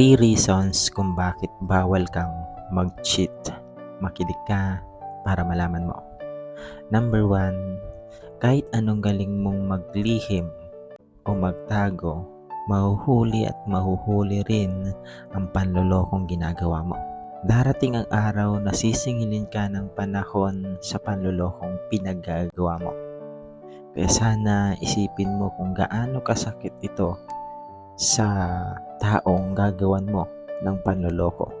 3 reasons kung bakit bawal kang mag-cheat. Makinig ka para malaman mo. Number 1, kahit anong galing mong maglihim o magtago, mahuhuli at mahuhuli rin ang panlolokong ginagawa mo. Darating ang araw na sisingilin ka ng panahon sa panlolokong pinaggagawa mo. Kaya sana isipin mo kung gaano kasakit ito sa taong gagawan mo ng panloloko.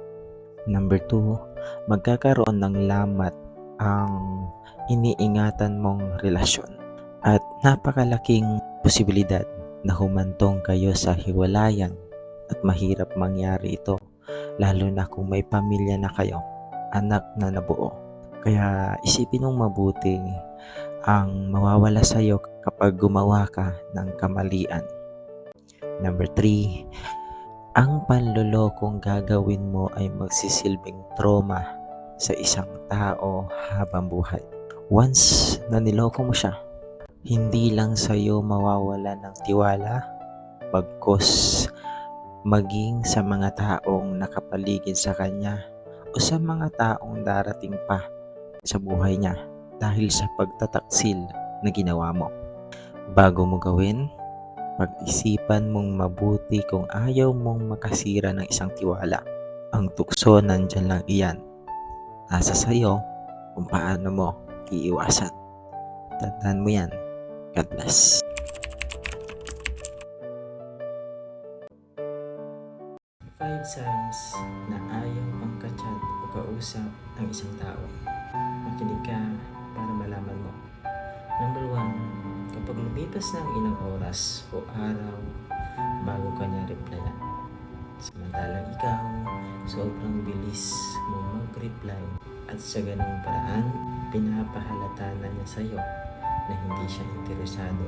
Number 2, magkakaroon ng lamat ang iniingatan mong relasyon at napakalaking posibilidad na humantong kayo sa hiwalayan at mahirap mangyari ito lalo na kung may pamilya na kayo, anak na nabuo. Kaya isipin mong mabuti ang mawawala sa iyo kapag gumawa ka ng kamalian. Number 3, ang panlolokong gagawin mo ay magsisilbing trauma sa isang tao habang buhay. Once na niloko mo siya, hindi lang sa iyo mawawala ng tiwala, bagkos maging sa mga taong nakapaligid sa kanya o sa mga taong darating pa sa buhay niya dahil sa pagtataksil na ginawa mo. Bago mo gawin, pag-isipan mong mabuti kung ayaw mong makasira ng isang tiwala. Ang tukso nandyan lang iyan. Nasa sayo kung paano mo iiwasan. Tandaan mo yan. God bless. Five signs na ayaw pang kachat o kausap ng isang tao. Makinig ka para malaman mo. Number one, kapag lumipas na ang ilang oras o araw bago ka niya replyan. Samantalang ikaw, sobrang bilis mo mag-reply at sa ganung paraan, pinapahalata na niya sa'yo na hindi siya interesado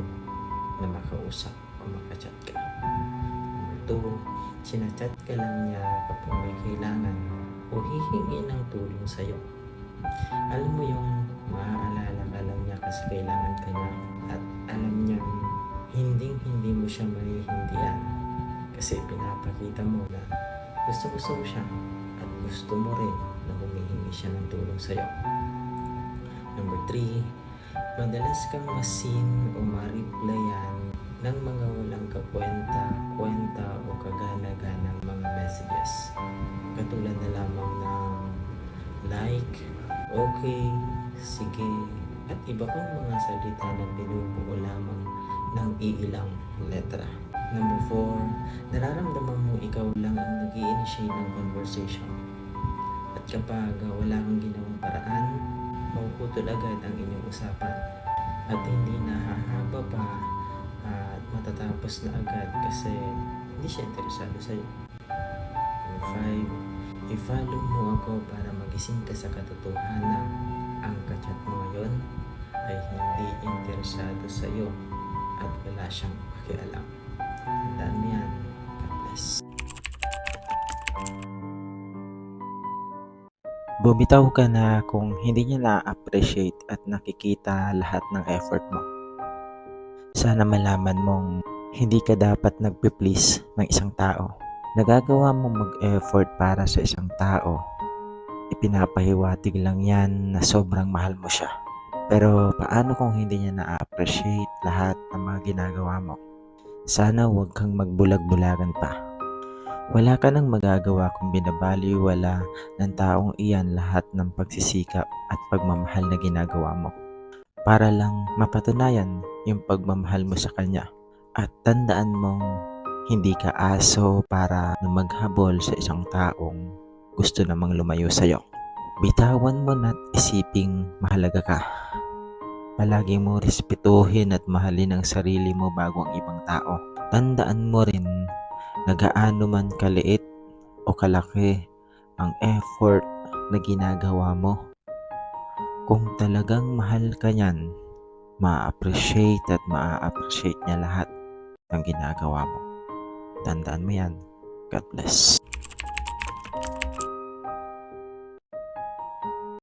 na makausap o makachat ka. Number two, sinachat ka lang niya kapag may kailangan o hihingi ng tulong sa'yo. Alam mo yung maaalala ka lang niya kasi kailangan ka niya at alam niya hinding hindi mo siya maihindihan kasi pinapakita mo na gusto gusto mo siya at gusto mo rin na humihingi siya ng tulong sa'yo. Number 3, madalas kang masin o ma-replyan ng mga walang kakwenta, kwenta o kagana-ganang mga messages. Katulad na lamang ng like, okay, sige, iba pang mga salita na binubuo lamang ng iilang letra. Number 4, nararamdaman mo ikaw lang ang nag initiate ng conversation. At kapag wala kang ginawang paraan, mapuputol agad ang inyong usapan. At hindi na hahaba pa at matatapos na agad kasi hindi siya interesado sa'yo. Number 5, i-follow mo ako para magising ka sa katotohanan. Ang kachat mo ngayon ay hindi interesado sa iyo at wala siyang pakialam. Tandaan mo yan. God bless. Bumitaw ka na kung hindi niya na-appreciate at nakikita lahat ng effort mo. Sana malaman mong hindi ka dapat nagpe-please ng isang tao. Nagagawa mo mag-effort para sa isang tao. Ipinapahiwatig lang yan na sobrang mahal mo siya. Pero paano kung hindi niya na-appreciate lahat ng mga ginagawa mo? Sana huwag kang magbulag-bulagan pa. Wala ka nang magagawa kung binabaliwala ng taong iyan lahat ng pagsisikap at pagmamahal na ginagawa mo. Para lang mapatunayan yung pagmamahal mo sa kanya. At tandaan mong hindi ka aso para na maghabol sa isang taong gusto namang lumayo sa'yo. Bitawan mo na't isiping mahalaga ka. Palagi mo respetuhin at mahalin ang sarili mo bago ang ibang tao. Tandaan mo rin na gaano man kaliit o kalaki ang effort na ginagawa mo. Kung talagang mahal ka niyan, ma-appreciate at ma-appreciate niya lahat ng ginagawa mo. Tandaan mo yan. God bless.